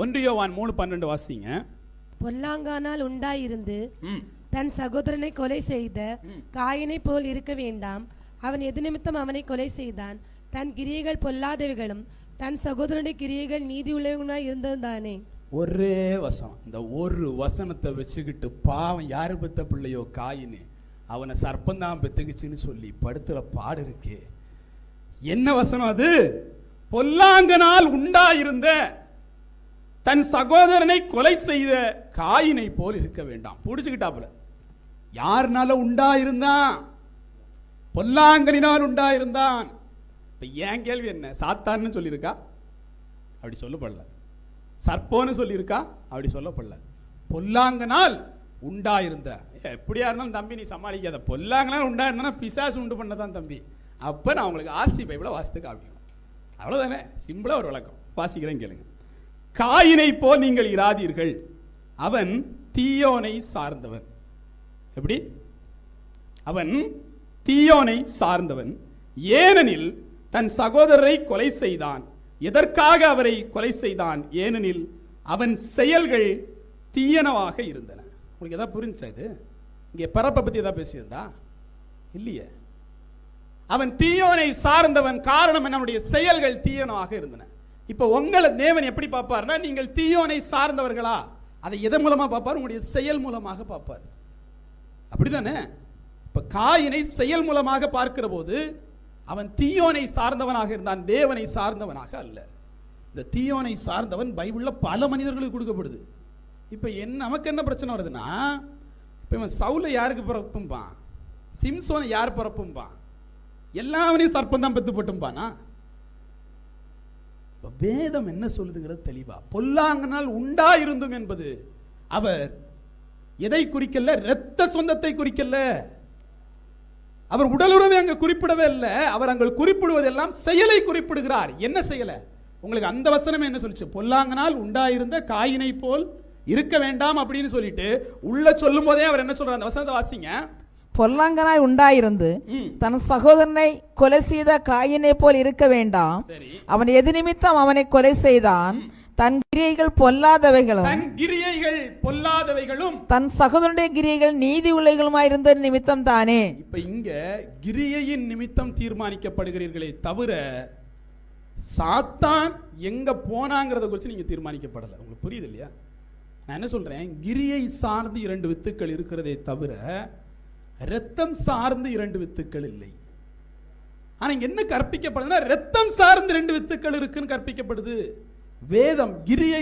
ஒன்று யோவான் மூணு பன்னெண்டு வாசிங்க. பொல்லாங்கானால் உண்டாயிருந்து தன் சகோதரனை கொலை செய்த காயினை போல் இருக்க வேண்டாம். அவன் எது நிமித்தம் அவனை கொலை செய்தான்? தன் கிரியைகள் பொல்லாதவைகளும் தன் சகோதரனுடைய கிரியைகள் நீதி உள்ளவனாய் இருந்ததுதானே ஒரே வசனம். இந்த ஒரு வசனத்தை வச்சுக்கிட்டு பாவம் யாரு பெத்த பிள்ளையோ காயின்னு அவனை சர்ப்பந்தான் பெத்துக்குச்சுன்னு சொல்லி படுத்துற பாடு இருக்கே. என்ன வசனம் அது? பொல்லாங்கனால் உண்டாயிருந்த தன் சகோதரனை கொலை செய்த காயினை போல் இருக்க வேண்டாம். பிடிச்சுக்கிட்டாப்புல. யாருனால உண்டாயிருந்தான்? பொல்லாங்கலினால் உண்டாயிருந்தான். இப்ப ஏன் கேள்வி என்ன? சாத்தான்னு சொல்லியிருக்கா? அப்படி சொல்லப்படல. சர்ப்போன்னு சொல்லியிருக்கா? அப்படி சொல்லப்படல. பொல்லாங்கனால் உண்டாயிருந்த. ஏ, எப்படியா இருந்தாலும் தம்பி நீ சமாளிக்காத. பொல்லாங்கனால் உண்டாயிருந்தா பிசாசு உண்டு பண்ணதான் தம்பி. அப்போ நான் உங்களுக்கு ஆர்சி பைபிளை வாசித்து காப்பிக்கணும் அவ்வளோதானே சிம்பிளாக ஒரு விளக்கம். வாசிக்கிறேன் கேளுங்க. காயினை போல் நீங்கள் இராதீர்கள். அவன் தீயோனை சார்ந்தவன். எப்படி? அவன் தீயோனை சார்ந்தவன். ஏனெனில் தன் சகோதரரை கொலை செய்தான். எதற்காக அவரை கொலை செய்தான்? ஏனெனில் அவன் செயல்கள் தீயனவாக இருந்தன. உங்களுக்கு எதாவது புரிஞ்சா இது? இங்கே பிறப்பை பற்றி எதாவது பேசியிருந்தா? இல்லையே. அவன் தீயோனை சார்ந்தவன். காரணம் என்ன? செயல்கள் தீயனவாக இருந்தன. இப்போ உங்களை தேவன் எப்படி பார்ப்பார்னா நீங்கள் தீயோனை சார்ந்தவர்களா? அதை எதன் மூலமாக பார்ப்பார்? உங்களுடைய செயல் மூலமாக பார்ப்பார். அப்படிதானே? இப்போ காயினை செயல் மூலமாக பார்க்கிற போது அவன் தீயோனை சார்ந்தவனாக இருந்தான் தேவனை சார்ந்தவனாக அல்ல. இந்த தீயோனை சார்ந்தவன் பைபிளில் பல மனிதர்களுக்கு கொடுக்கப்படுது. இப்போ என் நமக்கு என்ன பிரச்சனை வருதுன்னா இப்போ இவன் சவுல யாருக்கு பிறப்பும்பான்? சிம்சோனை யார் பிறப்பும்பான்? எல்லாவனையும் சர்ப்பந்தான் பெத்து போட்டும்பானா வேதம் என்ன சொல்லுதுங்கிறது தெளிவா. பொல்லாங்கனால் உண்டாயிருந்தும் என்பது. அவர் எதை குறிக்கல? இரத்த சொந்தத்தை குறிக்கல. அவர் உடலுறவை அங்கே குறிப்பிடவே இல்லை. அவர் அங்கே குறிப்பிடுவதெல்லாம் செயலை குறிப்பிடுகிறார். என்ன செயலை? உங்களுக்கு அந்த வசனமே என்ன சொல்லிச்சு? பொல்லாங்கனால் உண்டாயிருந்த காயினை போல் இருக்க வேண்டாம் அப்படின்னு சொல்லிட்டு உள்ள சொல்லும் போதே அவர் என்ன சொல்றார்? அந்த வசனத்தை வாசிங்க. பொல்லாங்கனாய் உண்டாயிருந்து. தன் சகோதரனை கொலை செய்த காயினை போல் இருக்க வேண்டாம். அவன் எது நிமித்தம் அவனை கொலை செய்தான்? தன் கிரியைகள் பொல்லாதவைகளும். தன் கிரியைகள் பொல்லாதவைகளும். தன் சகோதரனுடைய கிரியைகள் நீதி உள்ளைகளுமாயிருந்த நிமித்தம் தானே? இப்ப இங்க கிரியையின் நிமித்தம் தீர்மானிக்கப்படுகிறீர்களே தவிர சாத்தான் எங்க போனாங்கிறத குறித்து நீங்க தீர்மானிக்கப்படல. உங்களுக்கு புரியுது இல்லையா? நான் என்ன சொல்றேன்? கிரியை சார்ந்து இரண்டு வித்துக்கள் இருக்கிறதே தவிர ரத்தம் சார்ந்து இரண்டு வித்துக்கள் இல்லை. ஆனால் என்ன கற்பிக்கப்படுதுன்னா ரத்தம் சார்ந்து ரெண்டு வித்துக்கள் இருக்குன்னு கற்பிக்கப்படுது. வேதம் கிரியை